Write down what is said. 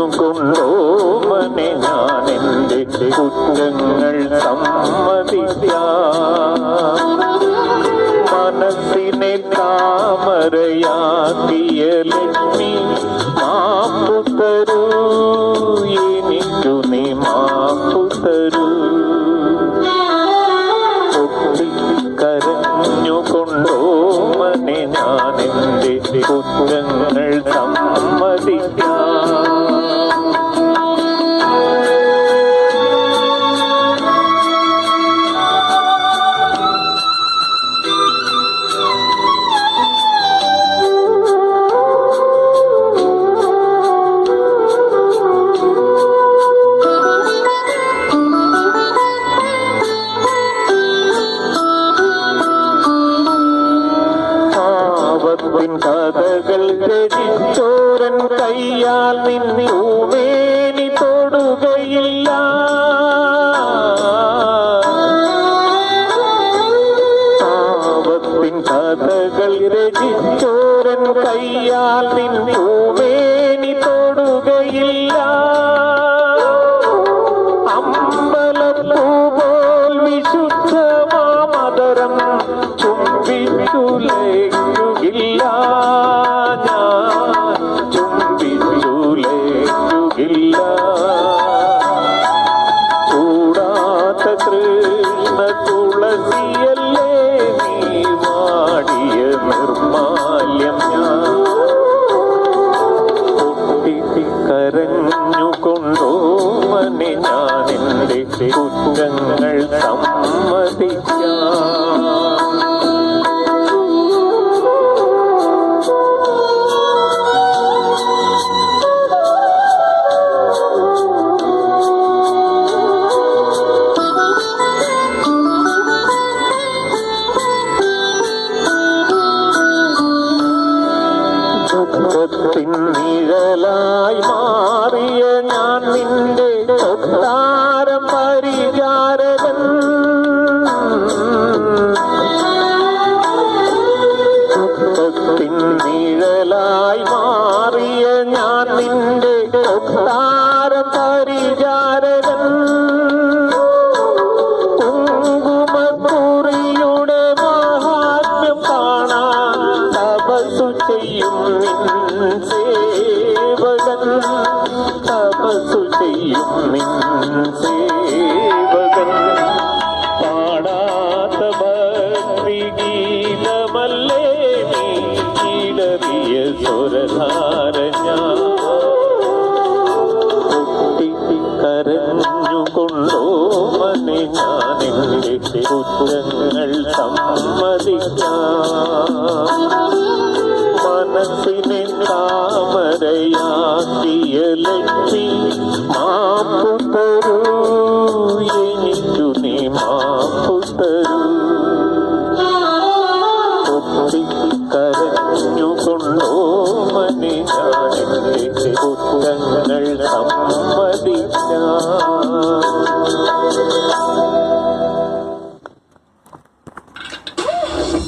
മനെ ഞാൻ എന്റെ കുറ്റങ്ങൾ സമ്മതിക്കാം. മനസ്സിനെ താമരയാക്കിയ ലക്ഷ്മി മാപ്പു തരൂ. എനിക്കു നീ മാപ്പു തരൂ. കരഞ്ഞുകൊണ്ടോ മനെ ഞാൻ കുറ്റങ്ങൾ സമ്മതിക്കാം. പാവത്തിൻ കഥകൾ രചിച്ചോരൻ കയ്യാൽ നിന്നൂമേനി തൊടുകയില്ല പാവത്തിൻ കഥകൾ രചിച്ചോരൻ കയ്യാൽ നിന്നൂമേനി തൊടുകയില്ല അമ്പലപ്പൂ പോൽ വിശുദ്ധമാമതരം ചുംബിച്ചുലേക്കുകില്ല ഞാൻ ചുംബിച്ചുലേക്കുകില്ല ചൂടാത്ത കൃഷ്ണ തുളസിയല്ലേ നീ വാടിയ നിർമാല്യം ഞാൻ. കരഞ്ഞുകൊണ്ടോ മനെ ഞാൻ എന്റെ കുറ്റങ്ങൾ സമ്മതിക്കാം. ദുഃഖത്തിൻ നിഴലായി മാറിയ ഞാൻ നിന്റെ താരം പരിചാരകൻ. ദുഃഖത്തിൻ നിഴലായി മാറിയ ഞാൻ നിന്റെ താരം പരിചാരകൻ. സേവകൻ തപസ്സു ചെയ്യും നിൻ സേവകൻ പാടാത്ത ഭക്തി ഗീതമല്ലേ നീ? കീടറിയ സ്വരധാര ഞാൻ കരഞ്ഞുകൊണ്ടോ മനെ ഞാൻ കുറ്റങ്ങൾ സമ്മതിക്കാം മനസ്സിനെ താമരയാക്കിയ ലക്ഷ്മി മാപ്പു തരൂ